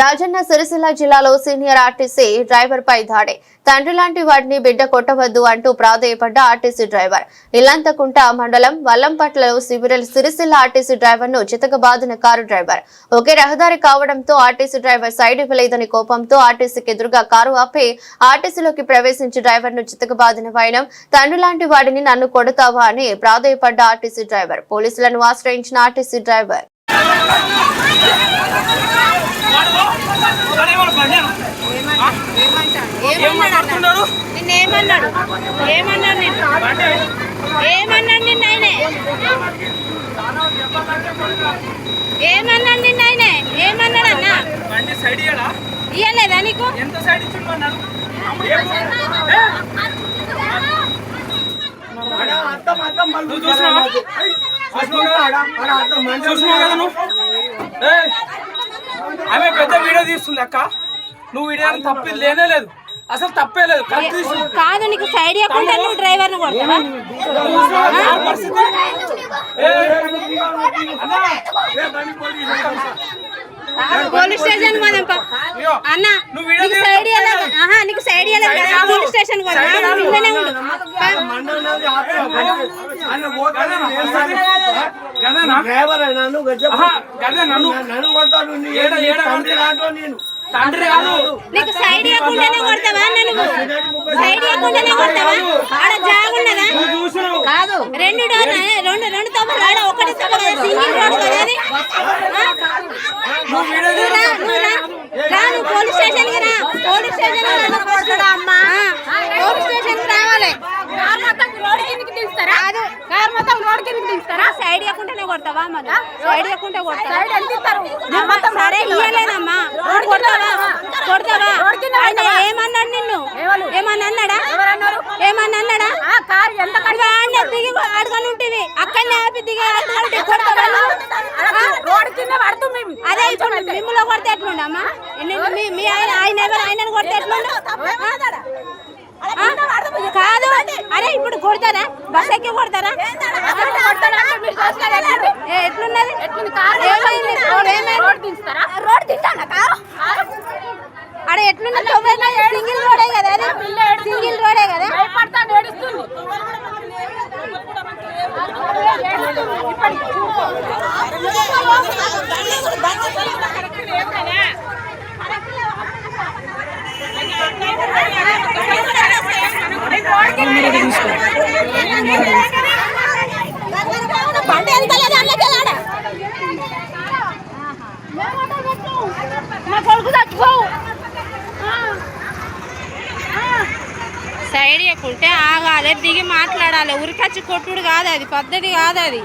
రాజన్న సిరిసిల్ల జిల్లాలో senior RTC driver పై దాడి. తండ్రి లాంటి వాడిని బిడ్డ కొట్టవద్దు అంటూ ప్రాధేయపడ్డ ఆర్టీసీ డ్రైవర్. ఇల్లంతకుంట మండలం వల్లంపట్లలో శిబిరల్ సిరిసిల్ల ఆర్టీసీ డ్రైవర్ను చితకబాదిన కారు డ్రైవర్. ఒకే రహదారి కావడంతో ఆర్టీసీ డ్రైవర్ సైడ్ ఇవ్వలేదని కోపంతో ఆర్టీసీకి ఎదురుగా కారు ఆపి ఆర్టీసీలోకి ప్రవేశించి డ్రైవర్ను చితకబాదిన వైనం తండ్రి లాంటి వాడిని నన్ను కొడతావా అని ప్రాధేయపడ్డ ఆర్టీసీ డ్రైవర్. పోలీసులను ఆశ్రయించిన ఆర్టీసీ డ్రైవర్. ఏమన్నాడు నిన్నేమన్నాడు? ఏమన్నాడు నిన్ను? ఏమన్నాడు నిన్న ఆయనే? ఏమన్నాడు నిన్న ఆయనే? ఏమన్నాడు అన్న? ఇయ్యలేదా నీకు? ఎంత సైడ్? నువ్వు చూసినావా? చూసినావా కదా నువ్వు? ఏయ్, ఆమె పెద్ద వీడియో తీస్తుంది అక్క. నువ్వు వీడియో తప్పి లేనే లేదు. అసలు తప్పే లేదు కాదు నీకు సైడ్ ఇవ్వకుండా నువ్వు డ్రైవర్ని కొడతావా ఆ పరిస్థితి ఏయ్, అన్నా, పోలీస్ స్టేషన్ పోదాం అన్న నువ్వు వీడియో నీకు సైడ్ ఇవ్వలేదు ఆహా నీకు సైడ్ ఇవ్వలేదు కదా పోలీస్ స్టేషన్ పోదాం నువ్వు ఉండు నువ్వు? ఏడ, ఏడ కొడతావు? తండ్రి కాదు. నీకు సైడ్ ఇవ్వకుండానే కొడతావా అన్న నువ్వు సైడ్ ఇవ్వకుండానే కొడతావా? ఆడ జాగున్నదా కాదు. రెండు డోర్లు రెండు రెండు తప్పులు ఆడ ఒకటి తప్పు సింగిల్ రోడ్ కదా అది. నువ్వు వీడియో నువ్వు రా, నువ్వు పోలీస్ స్టేషన్కి రా. పోలీస్ స్టేషన్కి రా. ఆ, పోలీస్ స్టేషన్కి రావాలి. కాదు. కార్ మొత్తం రోడ్ కిందకి దించుతారా? సైడ్ ఇవ్వకుండానే కొడతావా మళ్ళా సైడ్ ఇవ్వకుంటే కొడతావా? సరే ఇయ్యలేదమ్మా రోడ్ కొడతావా ఆయన ఏమన్నాడు నిన్ను ఏమన్నా అన్నాడా ఏమన్నా అన్నాడా ఇదిగో ఆడనే దిగి అడగని అక్కడనే ఆపి దిగి అడగని. కొడతావా? అదే ఇప్పుడు మిమ్మల్ని కొడితే ఎట్లుండమ్మా మీ ఆయన ఆయన ఎవరు ఆయనను కొడితే ఎట్లుండు ఆ? కాదు అరే ఇప్పుడు కొడతారా బస్ ఎక్కి కొడతారా ఎట్లున్నది ఏమైంది? ఏమైంది? అరే ఎట్లున్నది తొమ్మిది సింగిల్ రోడే కదా అది సింగిల్ రోడే కదా బండి ఎంత లేదు అందుకే ఆడ మా కొడుకు చచ్చిపోవు సైడ్ ఇవ్వకుంటే ఆగాలి దిగి మాట్లాడాలి. ఉరికచ్చి కొట్టుడు కాదు అది పద్ధతి కాదు అది.